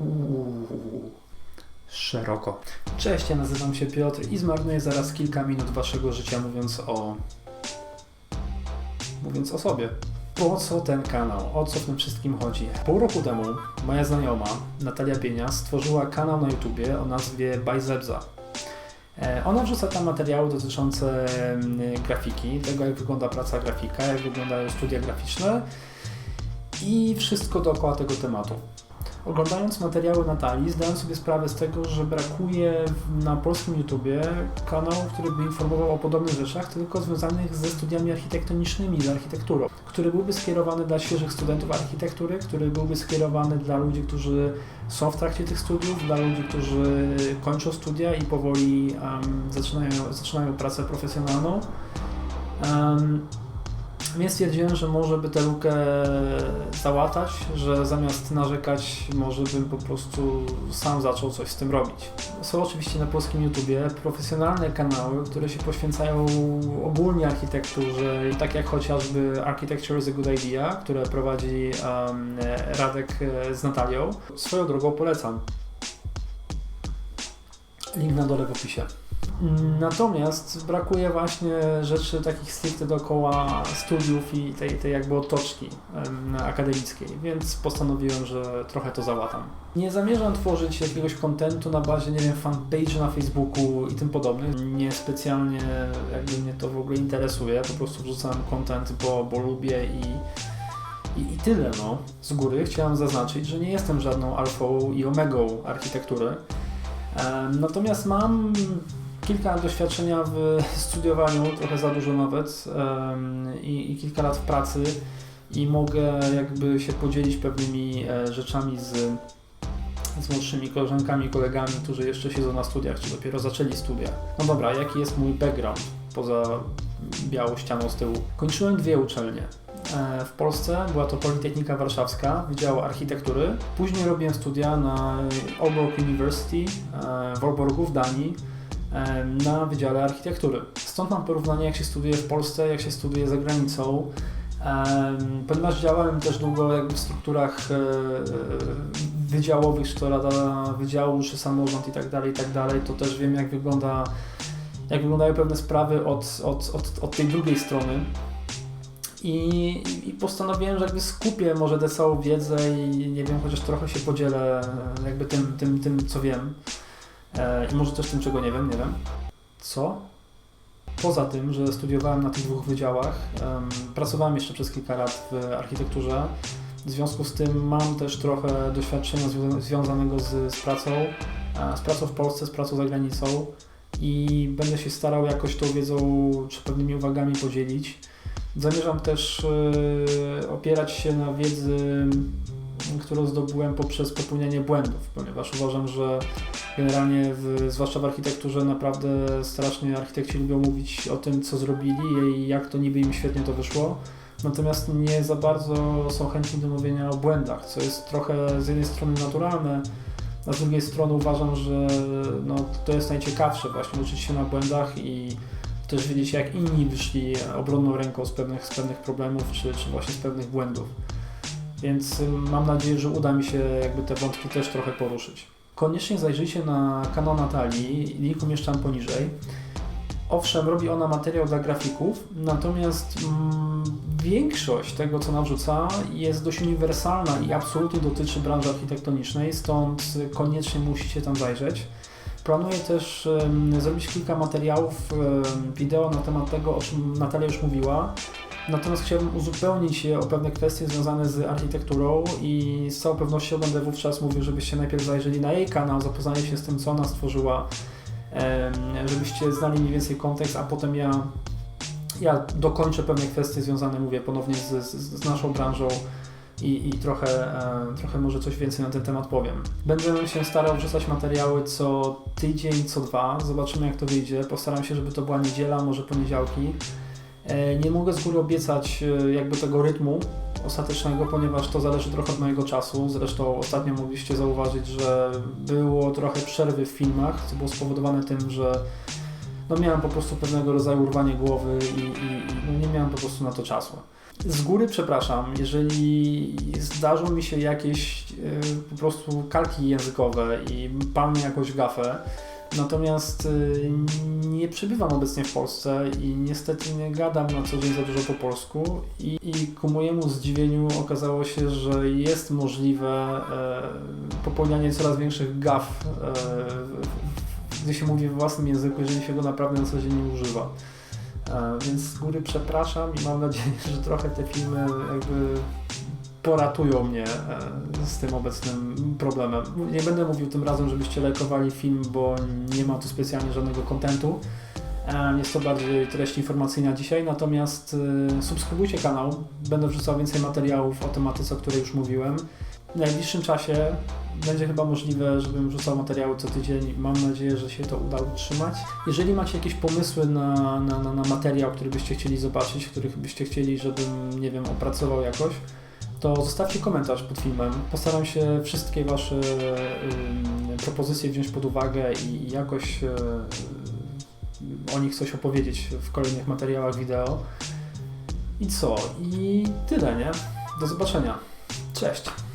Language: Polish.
Uuu, szeroko. Cześć, ja nazywam się Piotr i zmarnuję zaraz kilka minut waszego życia mówiąc o... mówiąc o sobie. Po co ten kanał? O co w tym wszystkim chodzi? Pół roku temu moja znajoma, Natalia Pienia, stworzyła kanał na YouTubie o nazwie Bicepsa. E, Ona wrzuca tam materiały dotyczące mm, grafiki, tego jak wygląda praca grafika, jak wyglądają studia graficzne i wszystko dookoła tego tematu. Oglądając materiały Natalii, zdałem sobie sprawę z tego, że brakuje na polskim YouTubie kanału, który by informował o podobnych rzeczach, tylko związanych ze studiami architektonicznymi, z architekturą, który byłby skierowany dla świeżych studentów architektury, który byłby skierowany dla ludzi, którzy są w trakcie tych studiów, dla ludzi, którzy kończą studia i powoli em, zaczynają, zaczynają pracę profesjonalną. Em, więc stwierdziłem, że może by tę lukę załatać, że zamiast narzekać, może bym po prostu sam zaczął coś z tym robić. Są oczywiście na polskim YouTubie profesjonalne kanały, które się poświęcają ogólnie architekturze, tak jak chociażby Architecture is a Good Idea, które prowadzi um, Radek e, z Natalią. Swoją drogą polecam. Link na dole w opisie. Natomiast brakuje właśnie rzeczy takich stricte dookoła studiów i tej, tej jakby otoczki em, akademickiej, więc postanowiłem, że trochę to załatam. Nie zamierzam tworzyć jakiegoś kontentu na bazie, nie wiem, fanpage na Facebooku i tym podobnych. Nie specjalnie jakby mnie to w ogóle interesuje, po prostu wrzucam content, bo, bo lubię i, i, tyle, no. Z góry chciałem zaznaczyć, że nie jestem żadną alfą i omegą architektury. Natomiast mam kilka doświadczenia w studiowaniu, trochę za dużo nawet, i, i kilka lat w pracy i mogę jakby się podzielić pewnymi e, rzeczami z, z młodszymi koleżankami kolegami, którzy jeszcze siedzą na studiach, czy dopiero zaczęli studia. No dobra, jaki jest mój background poza białą ścianą z tyłu? Kończyłem dwie uczelnie. E, W Polsce była to Politechnika Warszawska, Wydział Architektury. Później robiłem studia na Aalborg University e, w Aalborgu w Danii na Wydziale Architektury. Stąd mam porównanie, jak się studiuje w Polsce, jak się studiuje za granicą. Ponieważ działałem też długo w strukturach e, e, wydziałowych, czy to Rada Wydziału, czy samorząd i tak dalej, i tak dalej, to też wiem jak wygląda jak wyglądają pewne sprawy od, od, od, od tej drugiej strony. I, I postanowiłem, że jakby skupię może tę całą wiedzę i nie wiem, chociaż trochę się podzielę e, jakby tym, tym, tym co wiem. E, I może też tym, czego nie wiem, nie wiem. Co? Poza tym, że studiowałem na tych dwóch wydziałach, em, pracowałem jeszcze przez kilka lat w architekturze. W związku z tym mam też trochę doświadczenia zwią- związanego z, z pracą, e, z pracą w Polsce, z pracą za granicą i będę się starał jakoś tą wiedzą czy pewnymi uwagami podzielić. Zamierzam też e, opierać się na wiedzy, którą zdobyłem poprzez popełnianie błędów, ponieważ uważam, że generalnie, w, zwłaszcza w architekturze, naprawdę strasznie architekci lubią mówić o tym, co zrobili i jak to niby im świetnie to wyszło. Natomiast nie za bardzo są chętni do mówienia o błędach, co jest trochę z jednej strony naturalne, a z drugiej strony uważam, że no, to jest najciekawsze właśnie uczyć się na błędach i też wiedzieć jak inni wyszli obronną ręką z pewnych, z pewnych problemów czy, czy właśnie z pewnych błędów. Więc ym, mam nadzieję, że uda mi się jakby te wątki też trochę poruszyć. Koniecznie zajrzyjcie na kanał Natalii, link umieszczam poniżej. Owszem, robi ona materiał dla grafików, natomiast mm, większość tego, co nawrzuca, jest dość uniwersalna i absolutnie dotyczy branży architektonicznej, stąd koniecznie musicie tam zajrzeć. Planuję też em, zrobić kilka materiałów em, wideo na temat tego, o czym Natalia już mówiła. Natomiast chciałbym uzupełnić je o pewne kwestie związane z architekturą i z całą pewnością będę wówczas mówił, żebyście najpierw zajrzeli na jej kanał, zapoznali się z tym, co ona stworzyła, żebyście znali mniej więcej kontekst, a potem ja, ja dokończę pewne kwestie związane, mówię, ponownie z, z, naszą branżą i, i trochę, trochę może coś więcej na ten temat powiem. Będę się starał wrzucać materiały co tydzień, co dwa, zobaczymy jak to wyjdzie. Postaram się, żeby to była niedziela, może poniedziałki. E, Nie mogę z góry obiecać e, jakby tego rytmu ostatecznego, ponieważ to zależy trochę od mojego czasu. Zresztą ostatnio mogliście zauważyć, że było trochę przerwy w filmach, co było spowodowane tym, że no miałem po prostu pewnego rodzaju urwanie głowy i, i, no nie miałem po prostu na to czasu. Z góry przepraszam, jeżeli zdarzą mi się jakieś y, po prostu kalki językowe i mam jakąś gafę, natomiast y, nie przebywam obecnie w Polsce i niestety nie gadam na co dzień za dużo po polsku i, i ku mojemu zdziwieniu okazało się, że jest możliwe e, popełnianie coraz większych gaf, e, gdy się mówi we własnym języku, jeżeli się go naprawdę na co dzień nie używa. E, Więc z góry przepraszam i mam nadzieję, że trochę te filmy jakby poratują mnie e, z tym obecnym problemem. Nie będę mówił tym razem, żebyście lajkowali film, bo nie ma tu specjalnie żadnego kontentu. E, Jest to bardziej treść informacyjna dzisiaj, natomiast e, subskrybujcie kanał. Będę wrzucał więcej materiałów o tematyce, o której już mówiłem. W najbliższym czasie będzie chyba możliwe, żebym wrzucał materiały co tydzień. Mam nadzieję, że się to uda utrzymać. Jeżeli macie jakieś pomysły na, na, na, na materiał, który byście chcieli zobaczyć, których byście chcieli, żebym, nie wiem, opracował jakoś, to zostawcie komentarz pod filmem. Postaram się wszystkie Wasze ym, propozycje wziąć pod uwagę i, i jakoś y, o nich coś opowiedzieć w kolejnych materiałach wideo. I co? I tyle, nie? Do zobaczenia. Cześć!